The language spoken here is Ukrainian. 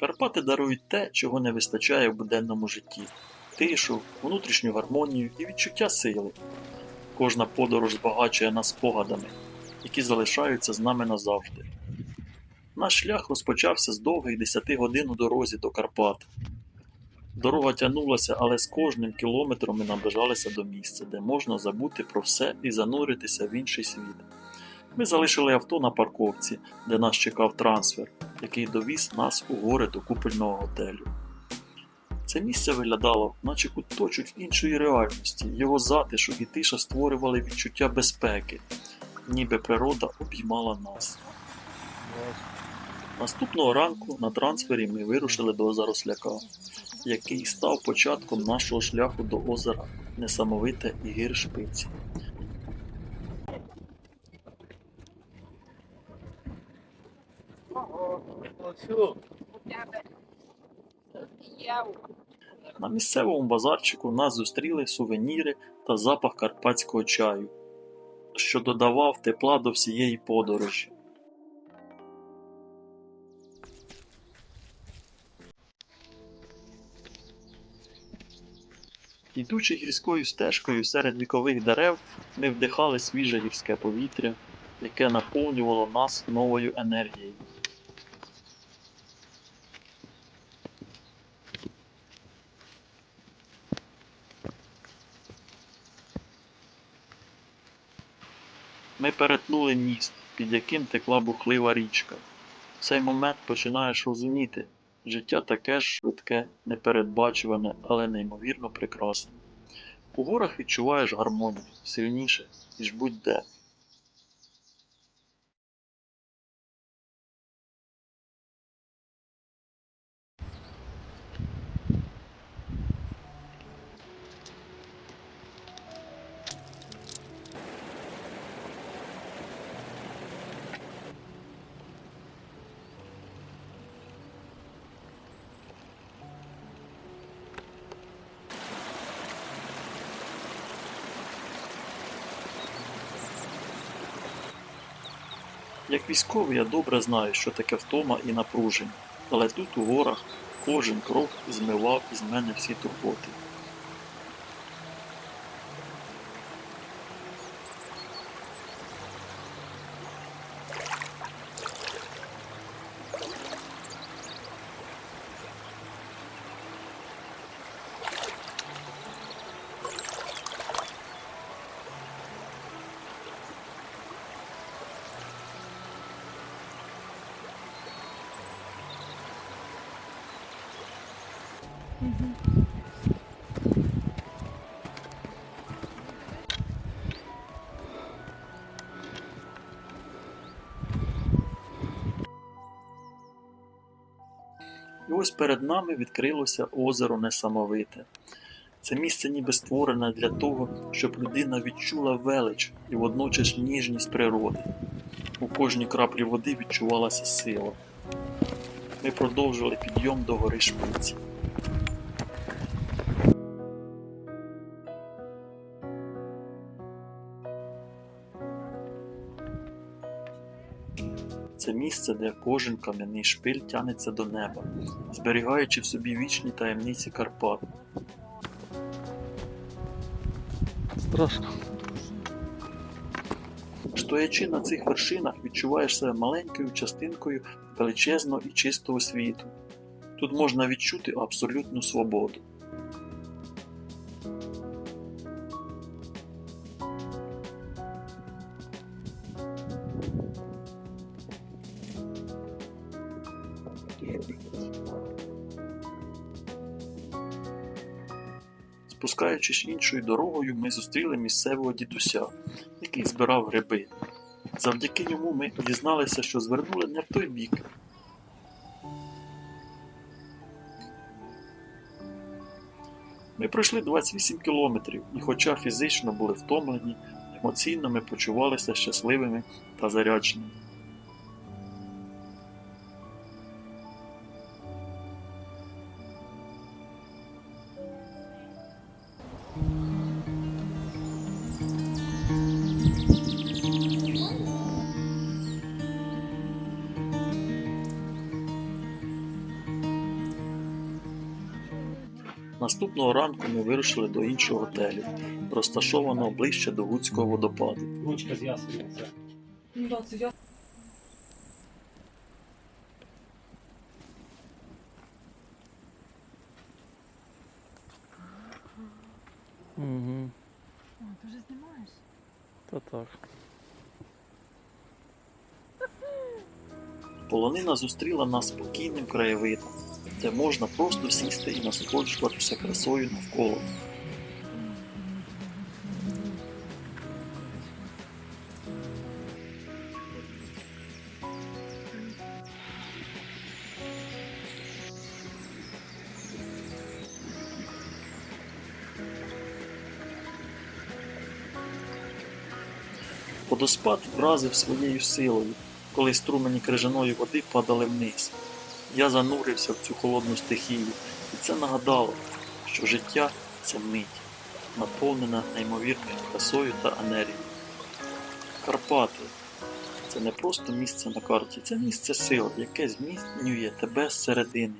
Карпати дарують те, чого не вистачає в буденному житті: тишу, внутрішню гармонію і відчуття сили. Кожна подорож збагачує нас спогадами, які залишаються з нами назавжди. Наш шлях розпочався з довгих 10 годин у дорозі до Карпат. Дорога тягнулася, але з кожним кілометром ми наближалися до місця, де можна забути про все і зануритися в інший світ. Ми залишили авто на парковці, де нас чекав трансфер, який довіз нас у гори до купольного готелю. Це місце виглядало, наче куточок іншої реальності. Його затишок і тиша створювали відчуття безпеки, ніби природа обіймала нас. Наступного ранку на трансфері ми вирушили до Заросляка, який став початком нашого шляху до озера Несамовите і гір Шпиці. На місцевому базарчику нас зустріли сувеніри та запах карпатського чаю, що додавав тепла до всієї подорожі. Йдучи гірською стежкою серед вікових дерев, ми вдихали свіже гірське повітря, яке наповнювало нас новою енергією. Ми перетнули міст, під яким текла бухлива річка. В цей момент починаєш розуміти, життя таке ж швидке, непередбачуване, але неймовірно прекрасне. У горах відчуваєш гармонію сильніше, ніж будь-де. Як військовий я добре знаю, що таке втома і напруження, але тут у горах кожен крок змивав із мене всі турботи. І ось перед нами відкрилося озеро Несамовите. Це місце ніби створене для того, щоб людина відчула велич і водночас ніжність природи. У кожній краплі води відчувалася сила. Ми продовжували підйом до гори Шпиці. Це місце, де кожен кам'яний шпиль тянеться до неба, зберігаючи в собі вічні таємниці Карпат. Страшно. Стоячи на цих вершинах, відчуваєш себе маленькою частинкою величезного і чистого світу. Тут можна відчути абсолютну свободу. Спускаючись іншою дорогою, ми зустріли місцевого дідуся, який збирав гриби. Завдяки йому ми дізналися, що звернули не в той бік. Ми пройшли 28 кілометрів, і хоча фізично були втомлені, емоційно ми почувалися щасливими та зарядженими. Наступного ранку ми вирушили до іншого готелю, розташованого ближче до Луцького водопаду. Ручка з ясеня це. Ну да, це я. Угу. О, ти вже знімаєш? Та так. Полонина зустріла нас спокійним краєвидом, де можна просто сісти і насолоджуватися красою навколо. Водоспад вразив своєю силою, коли струмені крижаної води падали вниз. Я занурився в цю холодну стихію, і це нагадало, що життя це мить, наповнена неймовірною красою та енергією. Карпати це не просто місце на карті, це місце сил, яке зміцнює тебе зсередини.